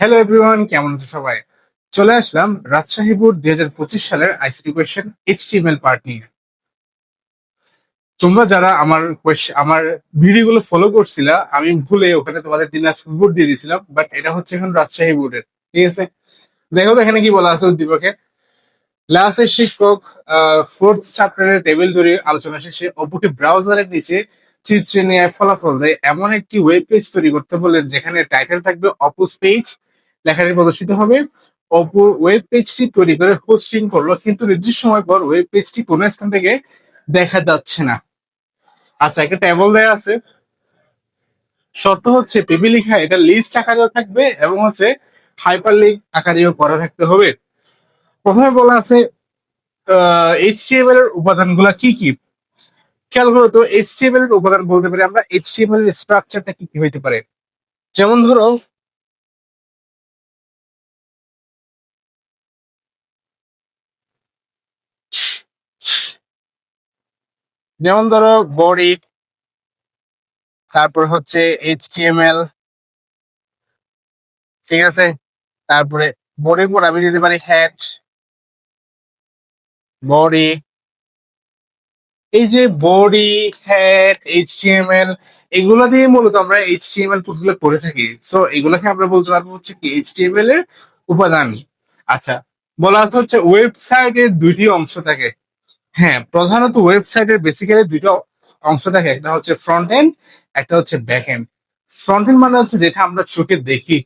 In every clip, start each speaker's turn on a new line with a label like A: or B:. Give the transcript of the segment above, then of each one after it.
A: Hello everyone কেমন আছো সবাই? চলে আসলাম রাজশাহী বোর্ড দুই হাজার পঁচিশ সালের আইসিটি কোয়েশ্চেন এইচটিএমএল পার্ট নিয়ে। তোমরা যারা আমার আমার ভিডিওগুলো ফলো করছিলা, আমি ভুলে ওখানে তোমাদের দিনাজপুর বোর্ড দিয়ে দিয়েছিলাম বাট এটা হচ্ছে এখন রাজশাহী বোর্ডের ঠিক আছে? দেখো তো এখানে কি বলা আছে উদ্দীপকে ক্লাসের শিক্ষক ফোর্থ চ্যাপ্টারের টেবিল ধরে আলোচনা শেষে অপরটি ব্রাউজারের নিচে চিত্রে নিয়ে ফলাফল দেয়। এমন একটি ওয়েব পেজ তৈরি করতে বলেন, যেখানে টাইটেল থাকবে অপোজ পেজ লেখাটি প্রদর্শিত হবে। অপো ওয়েব পেজটি তৈরি করে হোস্টিং করল, কিন্তু নির্দিষ্ট সময় পর ওয়েব পেজটি কোনো স্থান থেকে দেখা যাচ্ছে না। আচ্ছা একটা টেবল দেয়া আছে। শর্ত হচ্ছে পেপি লেখা, এটা লিস্ট আকারেও থাকবে এবং হচ্ছে হাইপার লিঙ্ক আকারেও করা থাকতে হবে। প্রথমে বলা আছে এইচটিএমএল এর উপাদানগুলো কি কি? খেয়াল করো তো এইচটিএমএল এর উপাদান বলতে পারি আমরা এইচটিএমএল এর স্ট্রাকচারটা কি কি হইতে পারে? যেমন ধরো যেমন ধরো বডি তারপর হচ্ছে এইচটিএমএল ঠিক আছে? তারপরে বডির পর আমি দিতে পারি হ্যাট বডি এই যে বডি হ্যাট এইচটিএমএল এগুলো দিয়ে মূলত আমরা এইচটিএমএল কোডগুলো করে থাকি। সো এগুলোকে আমরা বলতে পারব হচ্ছে কি এইচটিএমএল এর উপাদান। আচ্ছা বলা হচ্ছে ওয়েবসাইটের দুইটি অংশ থাকে। হ্যাঁ প্রধানত ওয়েবসাইটের বেসিক্যালি দুটো অংশ থাকে। একটা হচ্ছে ফ্রন্ট এন্ড একটা হচ্ছে ব্যাক এন্ড ফ্রন্ট এন্ড মানে হচ্ছে যেটা আমরা চোখে দেখি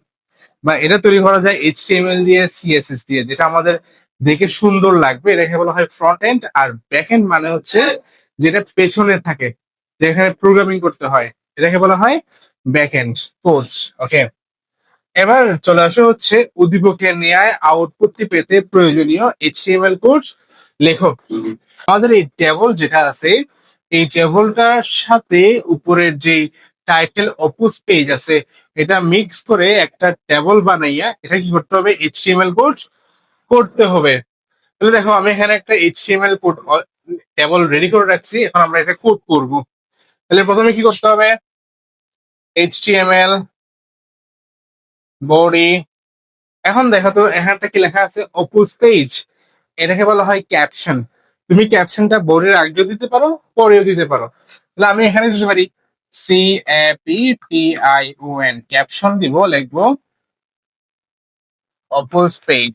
A: বা এটা তৈরি করা যায় এইচটিএমএল দিয়ে সিএসএস দিয়ে, যেটা আমাদের দেখে সুন্দর লাগবে। এটাকে বলা হয় ফ্রন্ট এন্ড আর ব্যাক এন্ড মানে হচ্ছে যেটা পেছনে থাকে, যেখানে প্রোগ্রামিং করতে হয়। এটাকে বলা হয় ব্যাক এন্ড কোড ওকে এবার চলে আসো হচ্ছে উদ্দীপকের ন্যায় আউটপুটটি পেতে প্রয়োজনীয় এইচটিএমএল কোড লেখক আমাদের এই টেবল যেটা আছে, এই টেবলটার সাথে উপরের যে টাইটেল অপোজ পেজ আছে, এটা মিক্স করে একটা টেবল বানাইয়া এটা কি করতে হবে? এইচটিএমএল কোড করতে হবে। তাহলে দেখো, আমি এখানে একটা এইচটিএমএল কোড টেবল রেডি করে রাখছি, এখন আমরা এটা কোড করব। তাহলে প্রথমে কি করতে হবে? এইচটিএমএল বডি এখন দেখো তো এখানটা কি লেখা আছে? অপোজ পেজ এটাকে বলা হয় ক্যাপশন তুমি ক্যাপশনটা বোর্ডের আগেও দিতে পারো, পরেও দিতে পারো। তাহলে আমি এখানে দিতে পারি C A P T I O N caption দিব, লিখব অপোজ পেজ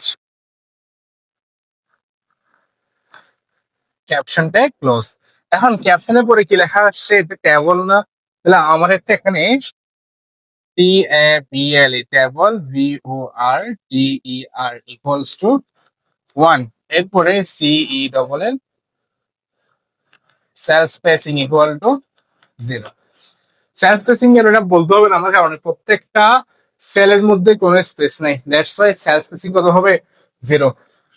A: ক্যাপশনটা ক্লোজ এখন ক্যাপশনের পরে কি লেখা আসছে? এটা টেবল না। তাহলে আমার একটা এখানে T A B L E table B O R D E R equals to one এরপরে C E double L cell spacing equal to zero cell spacing এর এটা বলতে হবে না, আমার কারণে প্রত্যেকটা সেলের মধ্যে কোনো স্পেস নাই। দ্যাটস ওয়াই সেলফ স্পেসিং কত হবে? জিরো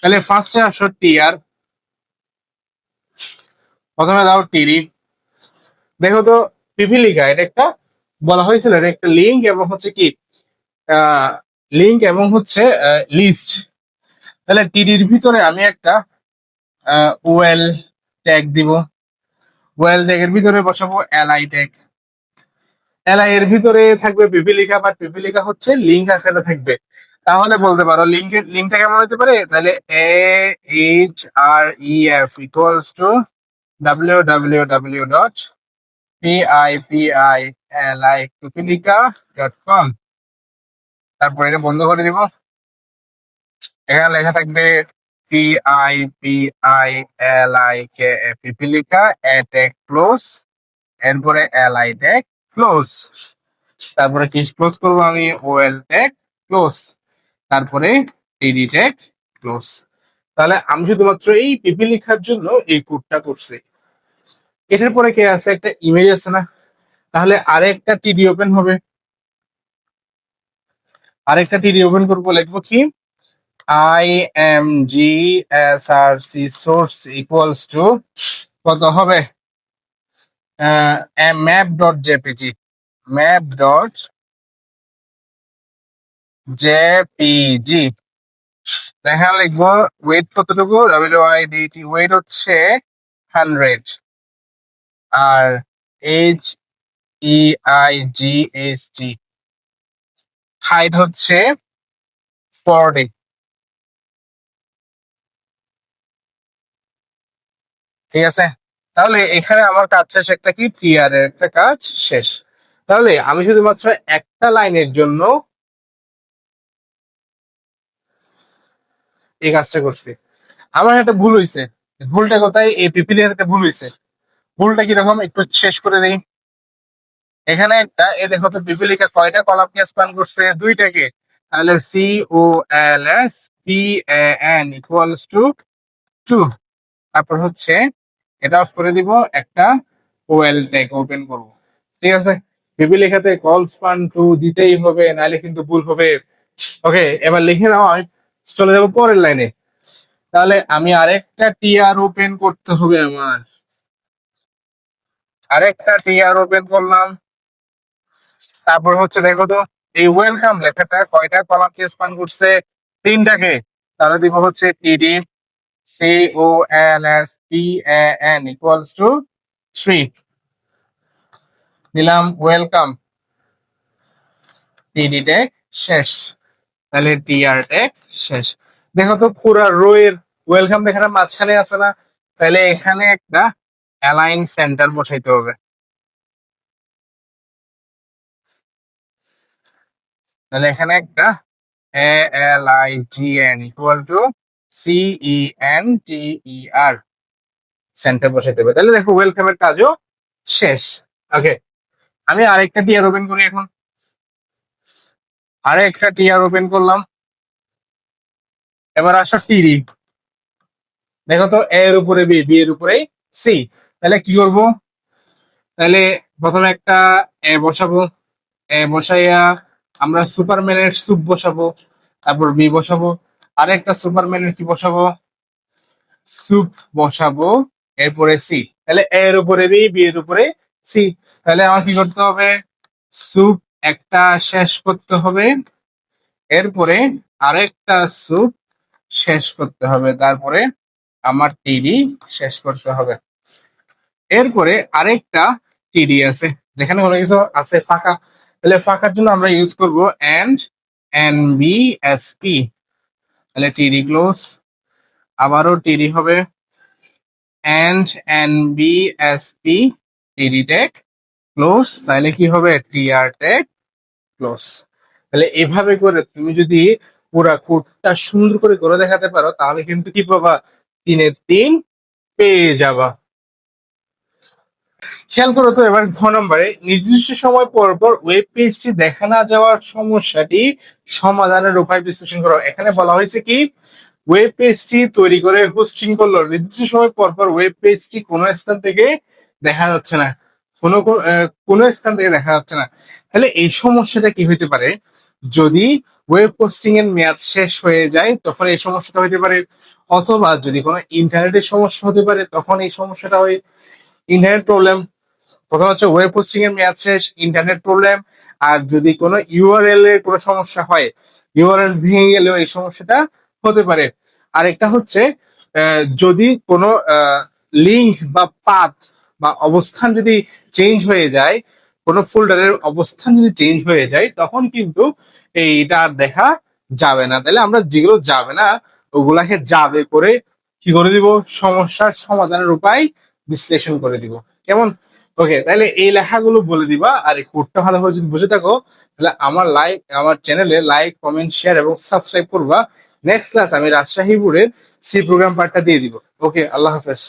A: তাহলে ফার্স্টে আসো টিআর প্রথমে দাও টিরি দেখো তো পিপিলিকা এটা একটা বলা হয়েছিল, এটা একটা লিঙ্ক এবং হচ্ছে কি? লিঙ্ক এবং হচ্ছে লিস্ট তাহলে টিডির ভিতরে আমি একটা ওয়েল ট্যাগ দিব। ওয়েল ট্যাগের ভিতরে বসাবো এলআই ট্যাগ এলআই এর ভিতরে থাকবে পিপিলিকা বা পিপিলিকা হচ্ছে লিঙ্ক আকারে থাকবে। তাহলে বলতে পারো লিঙ্কের লিঙ্কটা কেমন হতে পারে? তাহলে A H R E F equals to W W W dot P I P I L I Pipilika dot com তারপর এটা বন্ধ করে দিব। এখানে লেখা থাকবে P I P I L I K Pipilika এটেক ক্লোজ এরপরে এল আই টেক ক্লোজ তারপরে কি ক্লোজ করব আমি? ওয়েল টেক ক্লোজ তারপরে টিডি টেক ক্লোজ তাহলে আমি শুধুমাত্র এই পিপি লেখার জন্য এই কোডটা করছি। এটার পরে কে আছে? একটা ইমেজ আছে না? তাহলে আরেকটা টিডি ওপেন হবে। আরেকটা টিডি ওপেন করব, লিখব কি? G S R C source equals to কত হবে? Map dot JPG map dot JPG দেখা লিখব ওয়েট কতটুকু? W I D T width হচ্ছে hundred R H E I G H T height হচ্ছে ফর্টি ঠিক আছে? তাহলে এখানে আমার কাজ শেষ, একটা কি? এর একটা কাজ শেষ। তাহলে আমি শুধুমাত্র একটা লাইনের জন্য এই কাজটা করছি। আমার একটা ভুল হয়েছে ভুলটা কোথায়? এই পিপিলিয়াতে একটা ভুল হয়েছে ভুলটা কীরকম? একটু শেষ করে দিই। এখানে একটা এ দেখো তো পিপিলিকা কয়টা কলামকে স্প্যান করছে? দুইটাকে। তাহলে C O L S P N equals to two তারপর হচ্ছে এটা অফ করে দিব, একটা ওয়েল ট্যাগ ওপেন করব। ঠিক আছে? পিপিলিকাতে কল স্পান টু দিতেই হবে, নাহলে কিন্তু ভুল হবে। ওকে এবার লিখে নাও, আমি চলে যাব পরের লাইনে। তাহলে আমি আরেকটা টিআর ওপেন করতে হবে আমার। আরেকটা টিআর ওপেন করলাম। তারপর হচ্ছে দেখো তো, এই ওয়েলকাম লেখাটা কয়টা কলামকে স্পান করছে? তিনটাকে। তাহলে দিব হচ্ছে TD C O L S P N equals to three দিলাম ওয়েলকাম টিডি ট্যাগ শেষ তাহলে টিআর ট্যাগ শেষ দেখো তো পুরো রো এর ওয়েলকাম লেখাটা মাঝখানে আছে না? তাহলে এখানে একটা অ্যালাইন সেন্টার বসাইতে হবে। তাহলে এখানে একটা A L I G N equal to C E N T E R center বসাইতে হবে। তাহলে দেখো ওয়েলকামের কাজও শেষ। ওকে আমি আরেকটা টিয়ার ওপেন করি এখন। আরেকটা টিয়ার ওপেন করলাম। এবার আসো টিডি দেখো তো এর উপরে বি বি এর উপরে সি তাহলে কি করব? তাহলে প্রথমে একটা এ বসাবো। এ বসাইয়া আমরা সুপারম্যানের স্যুপ বসাবো। তারপর বি বসাবো। আরেকটা সুপারম্যানের কি বসাবো? স্যুপ বসাবো। এরপরে সি তাহলে এর উপরে বি বি এর উপরে সি তাহলে আমার কি করতে হবে? স্যুপ একটা শেষ করতে হবে। এরপরে আরেকটা স্যুপ শেষ করতে হবে। তারপরে আমার টিডি শেষ করতে হবে। এরপরে আরেকটা টিডি আছে। যেখানে কোনো কিছু আছে ফাঁকা। তাহলে ফাঁকার জন্য আমরা ইউজ করব and N B S P তাহলে টিডি ক্লোজ আবারও টিডি হবে and N B S P TD tag close তাহলে কি হবে টিআর টেক ক্লোজ তাহলে এভাবে করে তুমি যদি পুরা কোডটা সুন্দর করে করে দেখাতে পারো, তাহলে কিন্তু কি পাবা? তিনের তিন পেয়ে যাবা। খেয়াল করো তো, এবার ঘ নম্বরে, নির্দিষ্ট সময় পর পর ওয়েব পেজটি দেখা না যাওয়ার সমস্যাটি সমাধানের উপায় বিশ্লেষণ করো। এখানে বলা হয়েছে কি ওয়েব পেজটি তৈরি করে হোস্টিং করল। নির্দিষ্ট সময় পর পর ওয়েব পেজটি কোনো স্থান থেকে দেখা যাচ্ছে না। কোনো কোনো স্থান থেকে দেখা যাচ্ছে না। তাহলে এই সমস্যাটা কি হইতে পারে? যদি ওয়েব পোস্টিং এর মেয়াদ শেষ হয়ে যায়, তখন এই সমস্যাটা হইতে পারে। অথবা যদি কোনো ইন্টারনেটের সমস্যা হতে পারে, তখন এই সমস্যাটা হয়। ইন্টারনেট প্রবলেম প্রথম হচ্ছে ওয়েব পোস্টিং এর মেয়াদ শেষ ইন্টারনেট প্রবলেম আর যদি কোনো ইউআরএল এর কোনো সমস্যা হয় ইউআরএল ভেঙে গেলেও এই সমস্যাটা হতে পারে। আরেকটা হচ্ছে আহ, যদি কোনো লিঙ্ক বা পাথ বা অবস্থান যদি চেঞ্জ হয়ে যায় কোনো ফোল্ডারের অবস্থান যদি চেঞ্জ হয়ে যায় তখন কিন্তু এইটা আর দেখা যাবে না। তাহলে আমরা যেগুলো যাবে না ওগুলাকে যাবে করে কি করে দিব? সমস্যার সমাধানের উপায় বিশ্লেষণ করে দিব। কেমন? ওকে তাহলে এই লেখাগুলো বলে দিবা আর এই কোডটা ভালোভাবে যদি বুঝে থাকো, তাহলে আমার লাইক আমার চ্যানেলে লাইক কমেন্ট শেয়ার এবং সাবস্ক্রাইব করবা। নেক্সট ক্লাস আমি রাজশাহী বোর্ডের সি প্রোগ্রাম পার্টটা দিয়ে দিব। ওকে আল্লাহ হাফেজ।